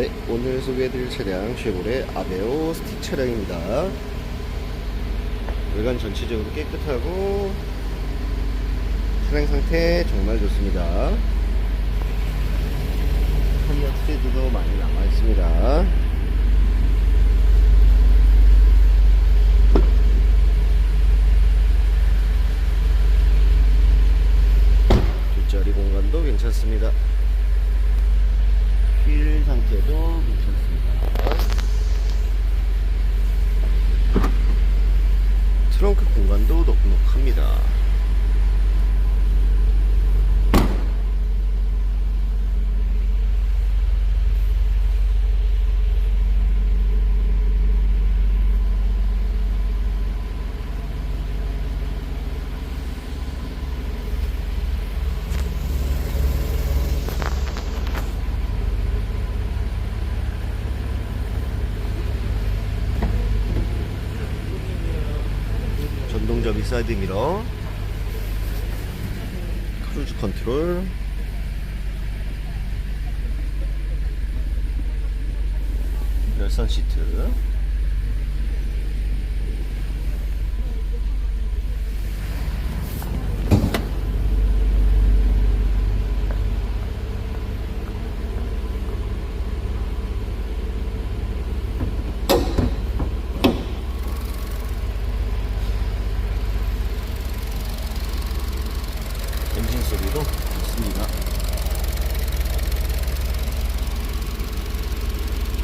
네, 오늘 소개해드릴 차량 쉐보레 아베오 스틱 차량입니다. 외관 전체적으로 깨끗하고 차량 상태 정말 좋습니다. 타이어 트레드도 많이 남아 있습니다. 뒷자리 공간도 괜찮습니다. 휠 상태도 괜찮습니다. 트렁크 공간도 넉넉합니다. 전동접이 사이드 미러 크루즈 컨트롤. 열선 시트 목소리로 있습니다.